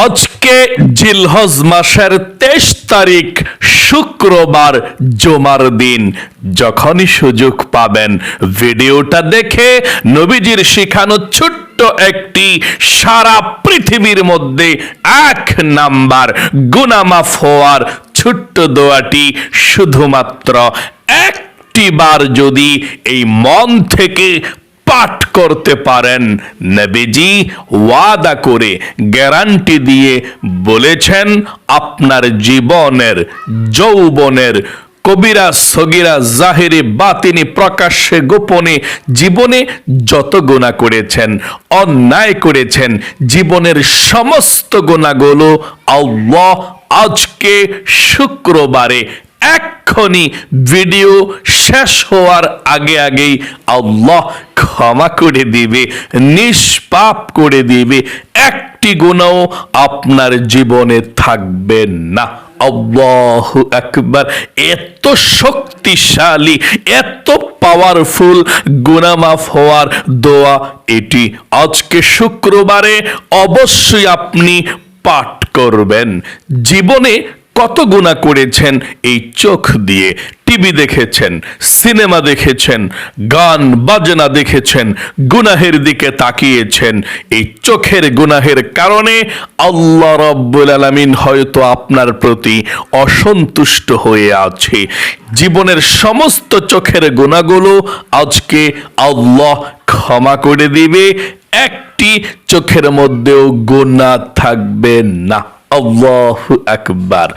আজকে জিলহজ মাসের তেইশ তারিখ শুক্রবার জমার দিন। যখনই সুযোগ পাবেন, ভিডিওটা দেখে নবীজির শিখানো ছোট্ট একটি সারা পৃথিবীর মধ্যে এক নাম্বার গুনামাফ হওয়ার ছোট্ট দোয়াটি শুধুমাত্র একটি বার যদি এই মন থেকে পাঠ করতে পারেন। নবীজি ওয়াদা করে গ্যারান্টি দিয়ে বলেছেন, আপনার জীবনের, যৌবনের, কবিরা, সগিরা, জাহেরে, বাতিনি, প্রকাশ্যে, গোপনে, জীবনে যত গোনা করেছেন, অন্যায় করেছেন, জীবনের সমস্ত গোনাগুলো আল্লাহ আজকে শুক্রবারে এক্ষণি ভিডিও শেষ হওয়ার আগে আগেই আল্লাহ ক্ষমা করে দিবে, নিষ্পাপ করে দিবে। একটি গুণাও আপনার জীবনে থাকবে না। আল্লাহ আকবার। এত শক্তিশালী, এত পাওয়ারফুল গুনামাফ হওয়ার দোয়া এটি। আজকে শুক্রবারে অবশ্যই আপনি পাঠ করবেন। জীবনে কত গুণা করেছেন? এই চোখ দিয়ে টিভি দেখেছেন, সিনেমা দেখেছেন, গান, বাজনা দেখেছেন, গুনাহের দিকে তাকিয়েছেন। এই চোখের গুনাহের কারণে আল্লাহ রব্বুল আলামিন হয়তো আপনার প্রতি অসন্তুষ্ট হয়ে আছে। জীবনের সমস্ত চোখের গুণাগুলো আজকে আল্লাহ ক্ষমা করে দিবে। একটি চোখের মধ্যেও গুণা থাকবে না। আল্লাহ আকবার।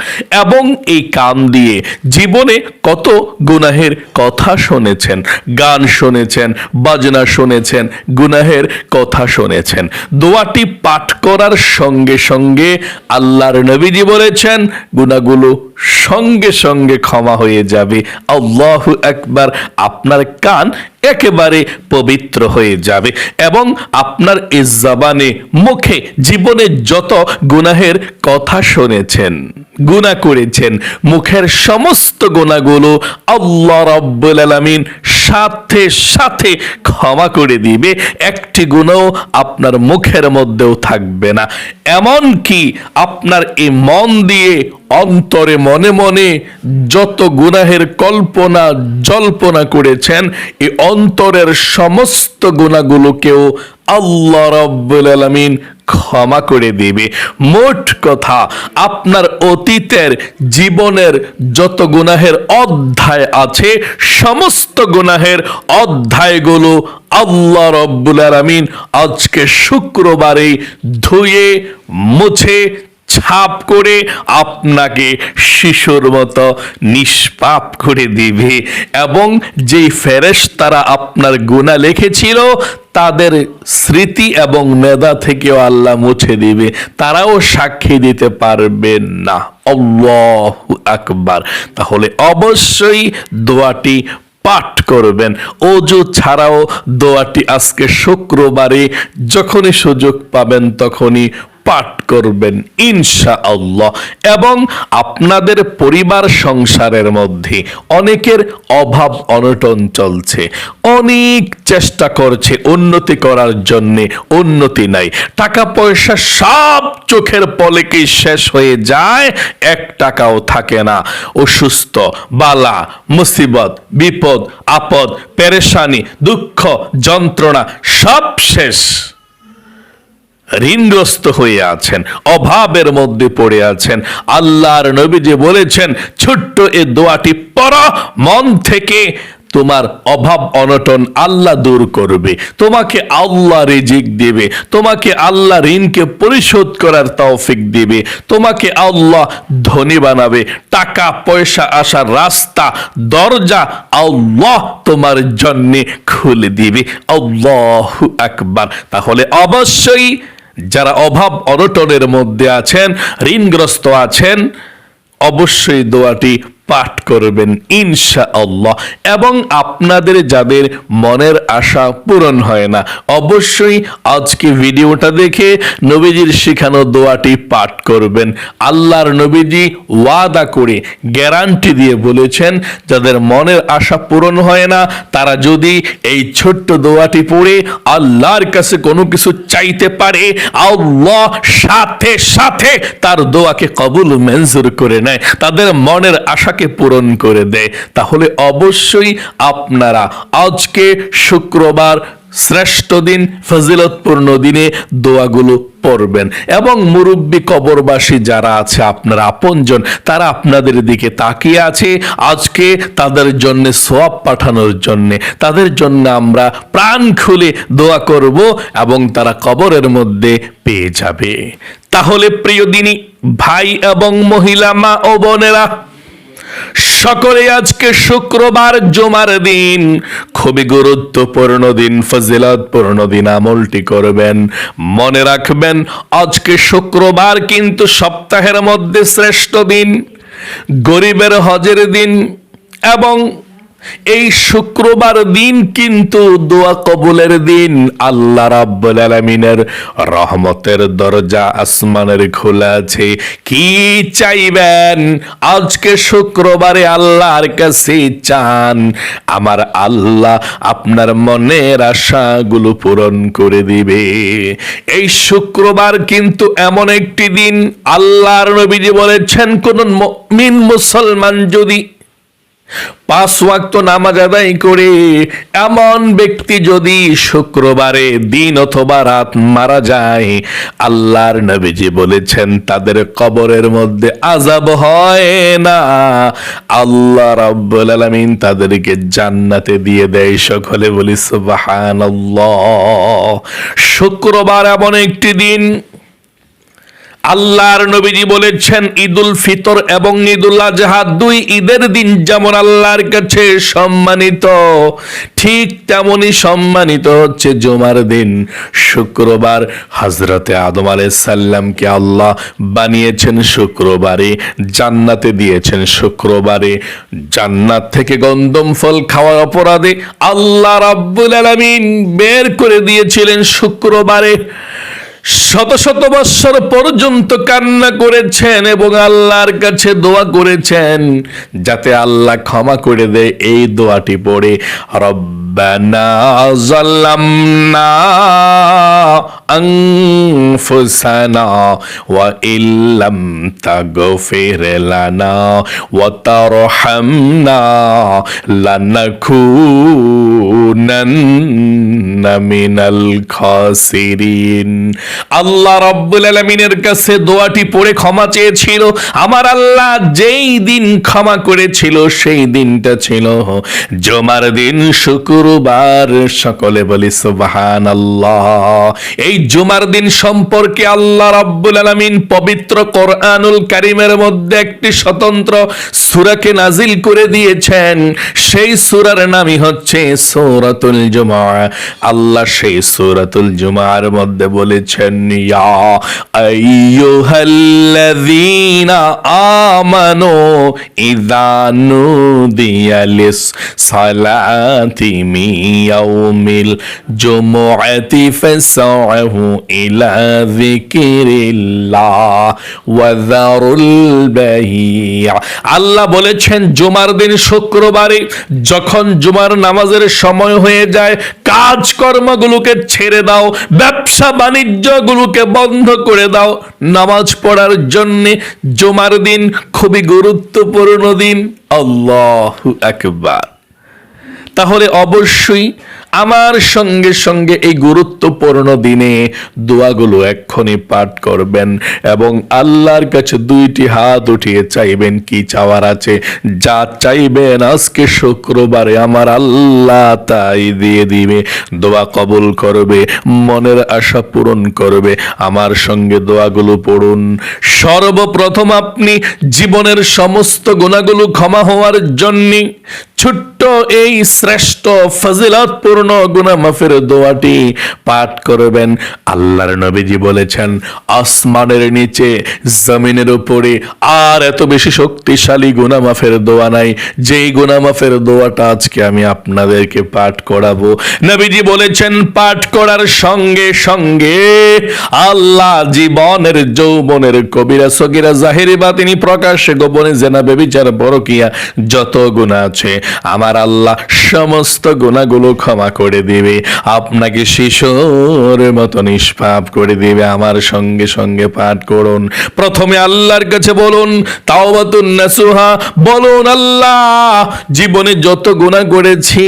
এবং এই কান দিয়ে জীবনে কত গুনাহের কথা শুনেছেন, গান শুনেছেন, বাজনা শুনেছেন, গুনাহের কথা শুনেছেন। দোয়াটি পাঠ করার সঙ্গে সঙ্গে আল্লাহর নবীজি বলেছেন গুনাগুলো সঙ্গে সঙ্গে ক্ষমা হয়ে যাবে। আল্লাহ একবার আপনার কান একেবারে পবিত্র হয়ে যাবে এবং আপনার এই জবানে, মুখে, জীবনে যত গুনাহের কথা শুনেছেন গুণা করেছেন, মুখের সমস্ত গুণাগুলো আল্লাহ রব্বুল আলামিন সাথে সাথে ক্ষমা করে দিবে। একটি গুণও আপনার মুখের মধ্যেও থাকবে না। এমন কি আপনার এই মন দিয়ে অন্তরে মনে মনে যত গুনাহের কল্পনা, জল্পনা করেছেন, এই অন্তরের সমস্ত গুণাগুলোকেও আল্লাহ রব্বুল আলামিন ক্ষমা করে দিবে। মোট কথা, আপনার অতীতের জীবনের যত গুনাহের অধ্যায় আছে, সমস্ত গুনাহের অধ্যায়গুলো আল্লাহ রব্বুল আলামিন আজকে শুক্রবারে ধুয়ে, মুছে, ছাপ করে আপনাকে শিশুর মতো নিষ্পাপ করে দিবে। এবং যেই ফেরেশ তারা আপনার গুণা লিখেছিল, তাদের স্মৃতি এবং মেধা থেকেও আল্লাহ মুছে দিবে। তারাও সাক্ষী দিতে পারবেন না। আল্লাহ আকবার। তাহলে অবশ্যই দোয়াটি পাঠ করবেন। অজু ছাড়াও দোয়াটি আজকে শুক্রবারে যখনই সুযোগ পাবেন তখনই পাঠ করবেন ইনশা আল্লাহ এবং আপনাদের পরিবার সংসারের মধ্যে অনেকের অভাব অনটন চলছে। অনেক চেষ্টা করছে উন্নতি করার জন্য, উন্নতি নাই। টাকা পয়সা সব চোখের পলেকেই শেষ হয়ে যায়, এক টাকাও থাকে না। অসুস্থ, বালা, মুসিবত, বিপদ, আপদ, পেরেশানি, দুঃখ, যন্ত্রণা সব শেষ। ঋণগ্রস্ত হয়ে আছেন, অভাবের মধ্যে পড়ে আছেন। আল্লাহর নবী যে বলেছেন, ছোট্ট এ দোয়াটি পর মন থেকে তোমার অভাব অনটন আল্লাহ দূর করবে। তোমাকে আল্লাহ রিজিক দেবে, তোমাকে আল্লাহ ঋণকে পরিশোধ করার তৌফিক দিবে, তোমাকে আল্লাহ ধনী বানাবে। টাকা, পয়সা, আসার রাস্তা, দরজা আল্লাহ তোমার জন্য খুলে দিবে। আল্লাহ আকবার। তাহলে অবশ্যই যারা অভাব অনটনের মধ্যে আছেন ঋণগ্রস্ত আছেন অবশ্যই দোয়াটি পাঠ করবেন ইনশা আল্লাহ এবং আপনাদের যাদের মনের আশা পূরণ হয় না, অবশ্যই আজকে ভিডিওটা দেখে নবীজির শেখানো দোয়াটি পাঠ করবেন। আল্লাহর নবীজি ওয়াদা করে গ্যারান্টি দিয়ে বলেছেন, যাদের মনের আশা পূরণ হয় না, তারা যদি এই ছোট্ট দোয়াটি পড়ে, আল্লাহর কাছে কোনো কিছু চাইতে পারে, আল্লাহ সাথে সাথে তার দোয়াকে কবুল মঞ্জুর করে নেয়। তাদের মনের আশাকে পূরণ করে দেয়। তাহলে অবশ্যই আপনারা আজকে শুক্রবার শ্রেষ্ঠ দিন, ফজিলতপূর্ণ দিনে দোয়াগুলো পড়বেন। এবং মুরব্বী কবরবাসী যারা আছে, আপনার আপনজন, তারা আপনাদের দিকে তাকিয়ে আছে আজকে তাদের জন্য সোয়াব পাঠানোর জন্য। তাদের জন্য আমরা প্রাণ খুলে দোয়া করব এবং তারা কবরের মধ্যে পেয়ে যাবে। তাহলে প্রিয় দিনী, ভাই এবং মহিলা, মা ও বোনেরা সকলে আজকে শুক্রবার জমার দিন। খুবই গুরুত্বপূর্ণ দিন, ফজিলতপূর্ণ দিন আমলটি করবেন। মনে রাখবেন, আজকে শুক্রবার কিন্তু সপ্তাহের মধ্যে শ্রেষ্ঠ দিন, গরিবের হজের দিন এবং এই শুক্রবার দিন কিন্তু দোয়া কবুলের দিন। আল্লাহ রাব্বুল আলামিনের রহমতের দরজা আসমানের খোলা আছে। কি চাইবেন? আজকে শুক্রবারে আল্লাহর কাছে চান। আমার আল্লাহ আপনার মনের আশাগুলো পূরণ করে দিবে। এই শুক্রবার কিন্তু এমন একটি দিন। আল্লাহর নবীজি বলেছেন, কোন মিন মুসলমান যদি পাঁচ ওয়াক্ত নামাজ আদায় করে এমন ব্যক্তি যদি শুক্রবারে দিন অথবা রাত মারা যায়, আল্লাহর নবীজি বলেছেন, তাদের কবরের মধ্যে আজাব হয় না। আল্লাহ রাব্বুল আলামিন তাদেরকে জান্নাতে দিয়ে দেয় সকলে বলি, সুবহানাল্লাহ। শুক্রবার এমন একটি দিন আল্লাহর নবীজি বলেছেন, ঈদুল ফিতর এবং ঈদুল আজহা দুই ঈদের দিন যেমন আল্লাহর কাছে সম্মানিত, ঠিক তেমনই সম্মানিত হচ্ছে জুমার দিন। শুক্রবার হজরতে আদম সাল্লামকে আল্লাহ বানিয়েছেন শুক্রবারে, জান্নাতে দিয়েছেন শুক্রবারে। জান্নাত থেকে গন্দম ফল খাওয়ার অপরাধে আল্লাহ রাব্বুল আলামিন বের করে দিয়েছিলেন শুক্রবারে। শত শত বৎসর পর্যন্ত কান্না করেছেন এবং আল্লাহর কাছে দোয়া করেছেন যাতে আল্লাহ ক্ষমা করে দেয় এই দোয়াটি পড়ে রব্বানা জাল্লামনা أنفسنا وإن لم تغفر لنا وترحمنا لنكونن নামিনাল খাসিরিন আল্লাহ রব্বুল আলামিনের কাছে দোয়াটি পড়ে ক্ষমা চেয়েছিল। আমার আল্লাহ যেই দিন ক্ষমা করেছিল, সেই দিনটা ছিল জমার দিন, শুক্রবার। সকলে বলি সুবহান আল্লাহ এই জুমার দিন সম্পর্কে আল্লাহ রাব্বুল আলামিন পবিত্র কোরআনুল কারিমের মধ্যে একটি স্বতন্ত্র সূরাকে নাজিল করে দিয়েছেন। সেই সুরার নামই হচ্ছে সূরা সূরাতুল জুমা আল্লাহ সেই সূরাতুল জুমার মধ্যে বলেছেন, ইয়া সালাতি জুমআতি ইলা যিকিরিল্লাহ ওয়া যারুল বাইয়া আল্লাহ বলেছেন, জুমার দিন শুক্রবারে যখন জুমার নামাজের সময় হয়ে যায়, কাজকর্মগুলোকে ছেড়ে দাও, ব্যবসা বাণিজ্য গুলোকে বন্ধ করে দাও। নামাজ পড়ার জন্যে জমার দিন খুবই গুরুত্বপূর্ণ দিন। আল্লাহ আকবার। তাহলে অবশ্যই আমার সঙ্গে সঙ্গে এই গুরুত্বপূর্ণ দিনে দোয়াগুলো এক্ষুনি পাঠ করবেন এবং আল্লাহর কাছে দুইটি হাত উঠিয়ে চাইবেন, কি চাওয়ার আছে? যা চাইবেন আজকে শুক্রবারে আমার আল্লাহ তাই দিয়ে দিবে। দোয়া কবুল করবে, মনের আশা পূরণ করবে। আমার সঙ্গে দোয়াগুলো পড়ুন। সর্বপ্রথম আপনি জীবনের সমস্ত গুণাগুলো ক্ষমা হওয়ার জন্যে ছোট্ট এই শ্রেষ্ঠ ফজিলতপূর্ণ গুনামাফের দোয়াটি পাঠ করবেন। আল্লাহর নবীজি বলেছেন, আসমানের নিচে, জমিনের উপরে আর এত বেশি শক্তিশালী গুনামাফের দোয়া নাই। যেই গুনামাফের দোয়াটা আজকে আমি আপনাদেরকে পাঠ করাবো। নবীজি বলেছেন, পাঠ করার সঙ্গে সঙ্গে আল্লাহ জীবনের, যৌবনের কবিরা সগিরা জাহিরি বা তিনি প্রকাশ্যে গোপনে জেনা বেবিচার পরকিয়া যত গুণা আছে। আমার আল্লাহ সমস্ত গুণাগুলো ক্ষমা করে দিবে। আপনাকে শিশুর মতো নিষ্পাপ করে দিবে। আমার সঙ্গে সঙ্গে পাঠ করুন। প্রথমে আল্লাহর কাছে বলুন, তাওবাতুন নাসুহা। বলুন, আল্লাহ, জীবনে যত গুণা করেছি,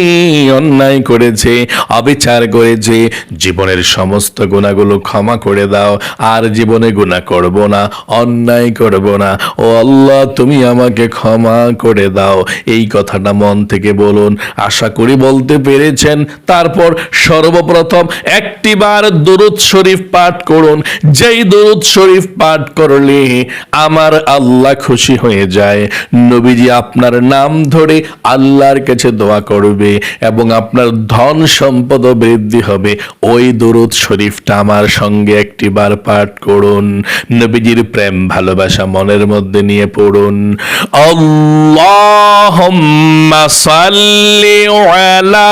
অন্যায় করেছে, অবিচার করেছে, জীবনের সমস্ত গুণাগুলো ক্ষমা করে দাও। আর জীবনে গুণা করব না, অন্যায় করব না। ও আল্লাহ, তুমি আমাকে ক্ষমা করে দাও। এই কথাটা মন থেকে বলুন। আশা করি বলতে পেরেছেন। তারপর সর্বপ্রথম একটিবার দরুদ শরীফ পাঠ করুন। যেই দরুদ শরীফ পাঠ করলে আমার আল্লাহ খুশি হয়ে যায়। নবীজি আপনার নাম ধরে আল্লাহর কাছে দোয়া করবে এবং আপনার ধন সম্পদ বৃদ্ধি হবে। ওই দরুদ শরীফটা আমার সঙ্গে একটিবার পাঠ করুন। নবীজির প্রেম, ভালোবাসা মনের মধ্যে নিয়ে পড়ুন। আল্লাহুম্মা সাল্লি আলা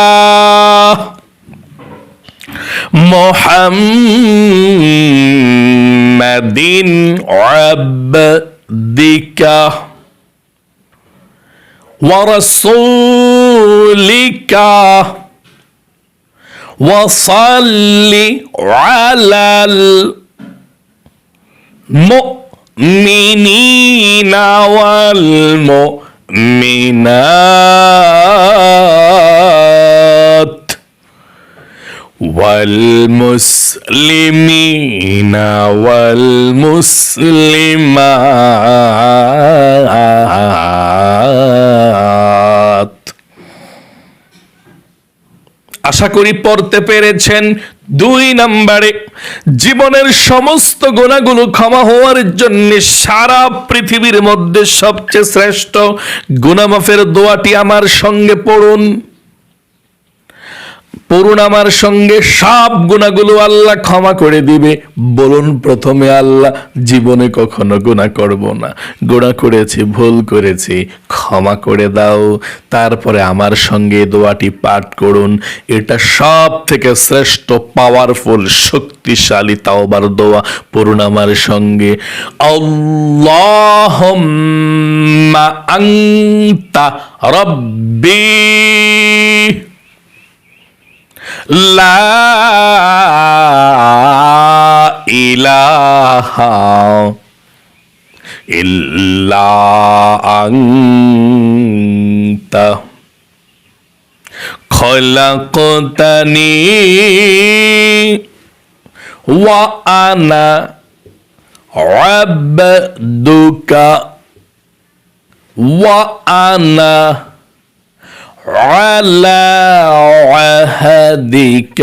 মুহাম্মাদিন আবদিকা ورسولك وصل على المؤمنين والمؤمنات والمسلمين والمسلمات আশা করি পড়তে পেরেছেন দুই নম্বরে জীবনের সমস্ত গুণাগুলো ক্ষমা হওয়ার জন্য সারা পৃথিবীর মধ্যে সবচেয়ে শ্রেষ্ঠ গুণামাফের দোয়াটি আমার সঙ্গে পড়ুন পড়ুন আমার সঙ্গে, সব গুণাগুলো আল্লাহ ক্ষমা করে দিবে। বলুন, প্রথমে আল্লাহ, জীবনে কখনো গুণা করব না। গুণা করেছি, ভুল করেছি, ক্ষমা করে দাও। তারপরে আমার সঙ্গে দোয়াটি পাঠ করুন। এটা সব থেকে শ্রেষ্ঠ পাওয়ারফুল শক্তিশালী তাওবার দোয়া। পড়ুন আমার সঙ্গে আনতা রব্বি لا إله إلا أنت. خلقتني وأنا عبدك وأنا على عهدك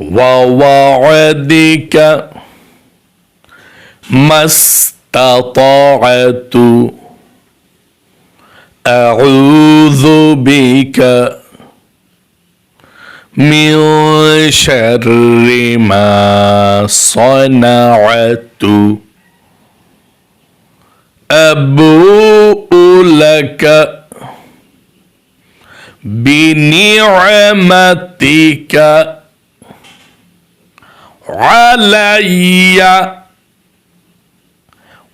ووعدك ما استطعت. أعوذ بك من شر ما صنعت. أبوء لك بنعمتك علي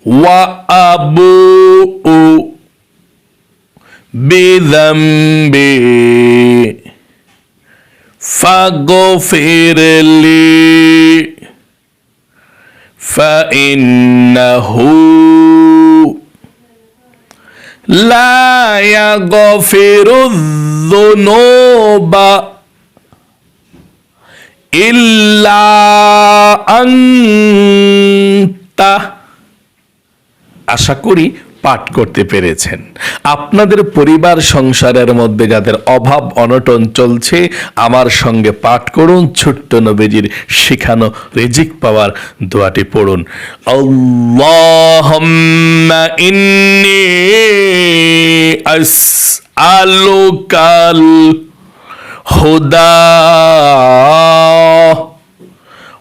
وأبوء بذنبي. فاغفر لي فإنه لا يغفر الذنوب إلا أنت আশা করি পাঠ করতে পেরেছেন। আপনাদের পরিবার সংসারের মধ্যে যাদের অভাব অনটন চলছে, আমার সঙ্গে পাঠ করুন, ছোট্ট নবীজির শিখানো রেজিক পাওয়ার দোয়াটি পড়ুন। আল্লাহুম্মা ইন্নি আসআলুকাল হুদা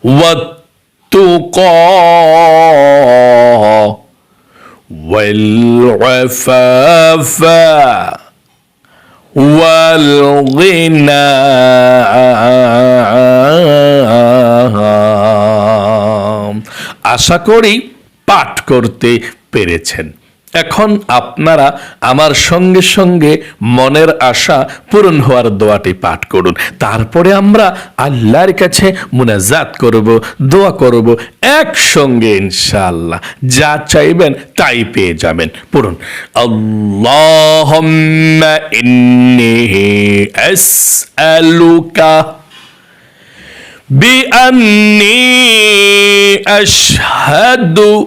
ওয়াত তুকা والعفاف والغنى আশা করি পাঠ করতে পেরেছেন এখন আপনারা আমার সঙ্গে সঙ্গে মনের আশা পূরণ হওয়ার দোয়াটি পাঠ করুন। তারপরে আমরা আল্লাহর কাছে মুনাজাত করব, দোয়া করব একসঙ্গে ইনশাআল্লাহ। যা চাইবেন তাই পেয়ে যাবেন। পড়ুন, আল্লাহুম্মা ইন্নী আসআলুকা বিআন্নী আশহাদু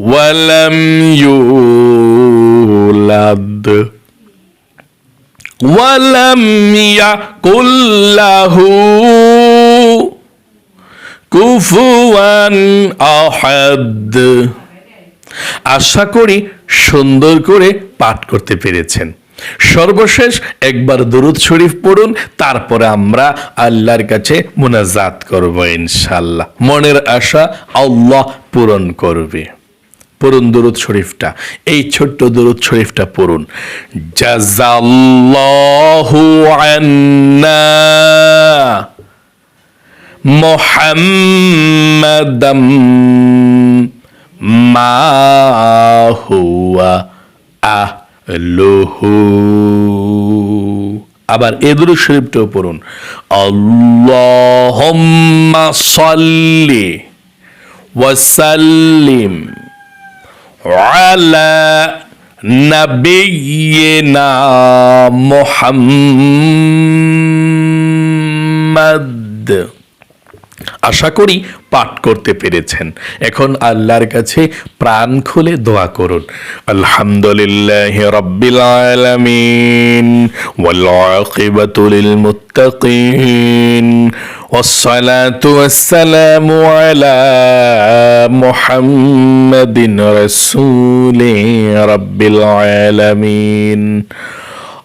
ওয়ালাম ইউলাদ ওয়ালাম ইয়াকুল্লাহু কুফুয়ান আহাদ আশা করি সুন্দর করে পাঠ করতে পেরেছেন। সর্বশেষ একবার দুরুদ শরীফ পড়ুন, তারপরে আমরা আল্লাহর কাছে মোনাজাত করব ইনশাল্লাহ মনের আশা আল্লাহ পূরণ করবে। পড়ুন দুরুদ শরীফটা, এই ছোট্ট দুরুদ শরীফটা পড়ুন। জাজাল্লাহু আন্না মুহাম্মাদাম মা হুয়া আহলুহু। আবার এ দুরুদ শরীফটাও পড়ুন। আল্লাহুম্মা সাল্লি ওয়াসাল্লিম। على نبينا محمد. আশা করি পাঠ করতে পেরেছেন এখন আল্লাহর কাছে প্রাণ খুলে দোয়া করুন আলহামদুলিল্লাহ রব্বিল আলামিন ওয়াল আকিবাতু লিল মুত্তাকিন والصلاة والسلام على محمد رسول رب العالمين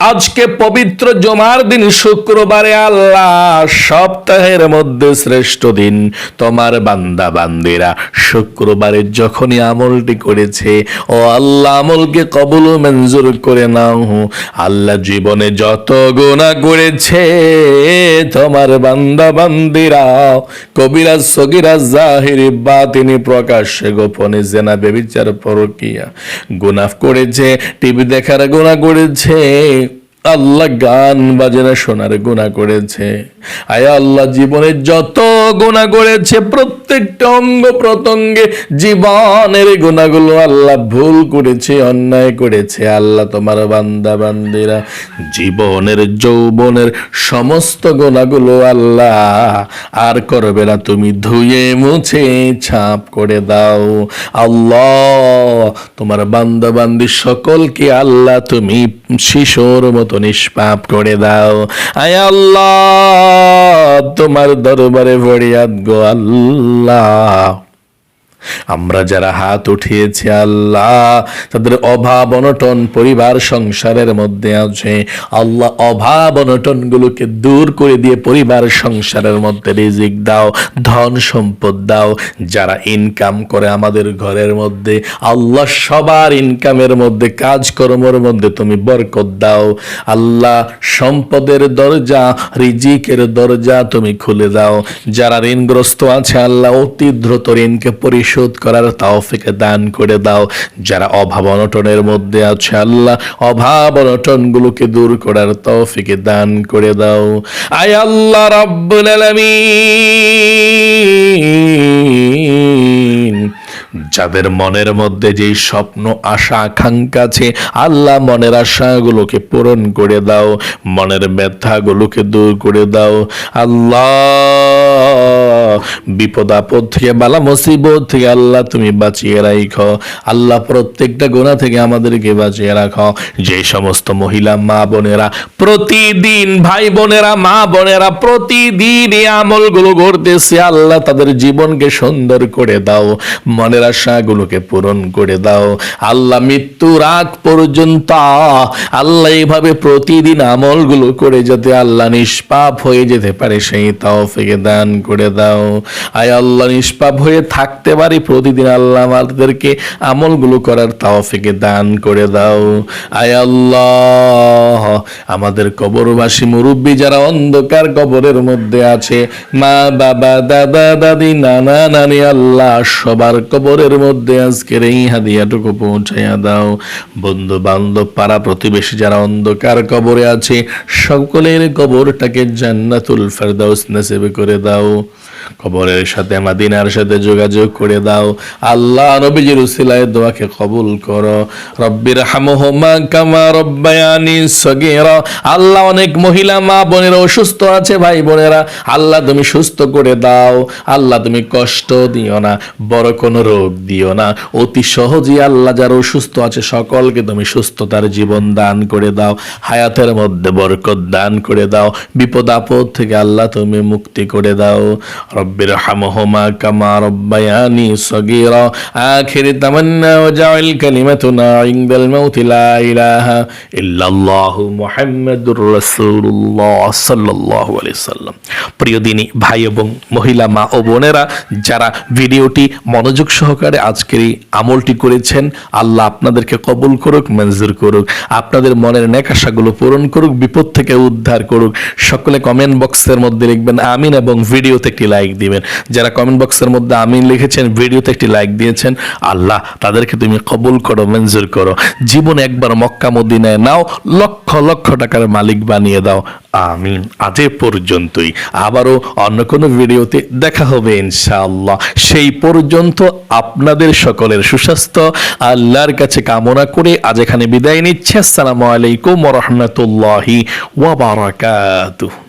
আজকে পবিত্র জমার দিন শুক্রবারে আল্লাহ সপ্তাহের মধ্যে শ্রেষ্ঠ দিন। তোমার বান্দা, বান্দিরা, শুক্রবারে যখনই আমলটি করেছে, ও আল্লাহ আমলকে কবল মঞ্জুর করে নাও। আল্লাহ জীবনে যত গোনা করেছে, তোমার বান্দা, বান্দিরা, কবিরাজ, সগিরাজ, জাহিরি বা তিনি প্রকাশ্যে, গোপনে, জেনা, বেবিচার, পরকিয়া গুনাফ করেছে, টিভি দেখার গুণা করেছে আল্লাহ গান বাজনা শোনার গুণা করেছে। আয় আল্লাহ জীবনে যত গুণা করেছে, প্রত্যেকটা অঙ্গ প্রত্যঙ্গে জীবনের গুণাগুলো আল্লাহ ভুল করেছে, অন্যায় করেছে। আল্লাহ তোমার বান্দা, বান্দিরা, জীবনের, যৌবনের সমস্ত গুণাগুলো আল্লাহ আর করবে না। তুমি ধুয়ে, মুছে, ছাপ করে দাও। আল্লাহ তোমার বান্দা, বান্দি সকলকে আল্লাহ তুমি শিশুর মতো নিষ্পাপ করে দাও। আয় আল্লাহ তোমার দরবারে ফরিয়াদ গো আল্লাহ। আমরা যারা হাত উঠিয়েছি আল্লাহ, তাদের অভাব অনটন পরিবার সংসারের মধ্যে আছে। আল্লাহ অভাব অনটন গুলোকে দূর করে দিয়ে পরিবার সংসারের মধ্যে রিজিক দাও, ধন সম্পদ দাও। যারা ইনকাম করে আমাদের ঘরের মধ্যে, আল্লাহ সবার ইনকামের মধ্যে, কাজকর্মের মধ্যে তুমি বরকত দাও। আল্লাহ সম্পদের দরজা, রিজিকের দরজা তুমি খুলে দাও। যারা ঋণগ্রস্ত আছে, আল্লাহ অতি দ্রুত ঋণকে পরিশোধ করার তাওফিকে দান করে দাও। যারা অভাব অনটনের মধ্যে আছে, আল্লাহ অভাব অনটনগুলোকে দূর করার তৌফিকে দান করে দাও। আয় আল্লাহ রাব্বুল আলামিন। যাদের মনের মধ্যে যেই স্বপ্ন, আশা, আকাঙ্ক্ষা আছে, আল্লাহ মনের আশাগুলোকে পূরণ করে দাও, মনের ব্যথাগুলোকে দূর করে দাও। আল্লাহ, বিপদ, আপদ থেকে, বালা, মুসিবত থেকে আল্লাহ তুমি বাঁচিয়ে রাখো আল্লাহ প্রত্যেকটা গোনা থেকে আমাদেরকে বাঁচিয়ে রাখো। যে সমস্ত মহিলা, মা বোনেরা, প্রতিদিন ভাই বোনেরা, মা বোনেরা প্রতিদিন এই আমলগুলো করতেছে, আল্লাহ তাদের জীবনকে সুন্দর করে দাও। মনের আশাগুলোকে পূরণ করে দাও। আল্লাহ মৃত্যুর আগ পর্যন্ত আল্লাহ এইভাবে প্রতিদিন আমলগুলো করে যাতে আল্লাহ নিষ্পাপ হয়ে যেতে পারে, সেই তাও ফেকে দান করে দাও। আয় আল্লাহ, নিষ্পাপ হয়ে থাকতে পারি প্রতিদিন আল্লাহ আমাদেরকে আমলগুলো করার তাও ফেকে দান করে দাও। আয় আল্লাহ, আমাদের কবরবাসী মুরব্বী যারা অন্ধকার কবরের মধ্যে আছে, মা, বাবা, দাদা, দাদি, নানা, নানি, আল্লাহ সবার কবরের মধ্যে আজকের এই হাদিয়াটুকু পৌঁছাইয়া দাও। বন্ধু বান্ধব পাড়া প্রতিবেশী যারা অন্ধকার কবরে আছে, সকলের কবরটাকে জান্নাতুল ফেরদাউস নসিব করে দাও। কবরের সাথে, মাদিনার সাথে যোগাযোগ করে দাও। আল্লাহ নবীজির উসিলায় দোয়াকে কবুল করো। রব্বির হামহুমা কামা রব্বায়ানি সগীরা। আল্লাহ অনেক মহিলা, মা বোনেরা অসুস্থ আছে, ভাই বোনেরা। আল্লাহ তুমি সুস্থ করে দাও। আল্লাহ তুমি কষ্ট দিও না, বড় কোনো রোগ দিও না। অতি সহজেই আল্লাহ যারা অসুস্থ আছে, সকলকে তুমি সুস্থতার জীবন দান করে দাও। হায়াতের মধ্যে বরকত দান করে দাও। বিপদ আপদ থেকে আল্লাহ তুমি মুক্তি করে দাও। রব্বির হামহুমা কামা রব্বায়ানি সগীরা আখির তামান্না ওয়াজআল কালিমাতুনা ইনদাল মাউতি লা ইলাহা ইল্লাল্লাহু মুহাম্মাদুর রাসূলুল্লাহ সাল্লাল্লাহু আলাইহি সাল্লাম প্রিয় দিনী, ভাই এবং মহিলা, মা ও বোনেরা, যারা ভিডিওটি মনোযোগ সহকারে আজকের এই আমলটি করেছেন, আল্লাহ আপনাদেরকে কবুল করুক, মঞ্জুর করুক, আপনাদের মনের নেকাশাগুলো পূরণ করুক, বিপদ থেকে উদ্ধার করুক। সকলে কমেন্ট বক্সের মধ্যে লিখবেন, আমিন এবং ভিডিওতে একটি লাইক দিবেন। যারা কমেন্ট বক্সের মধ্যে আমিন লিখেছেন, ভিডিওতে একটি লাইক দিয়েছেন, আল্লাহ তাদেরকে তুমি কবুল করো, মঞ্জুর করো। জীবনে একবার মক্কা মদিনায় নাও, লক্ষ লক্ষ টাকার মালিক বানিয়ে দাও। আমিন। আজ পর্যন্তই। আবারও অন্য কোনো ভিডিওতে দেখা হবে ইনশাআল্লাহ। সেই পর্যন্ত আপনাদের সকলের সুস্বাস্থ্য, আল্লাহর কাছে কামনা করে আজ এখানে বিদায় নিচ্ছে। আসসালামু আলাইকুম রহমতুল্লাহি ওয়াবারাকাতুহ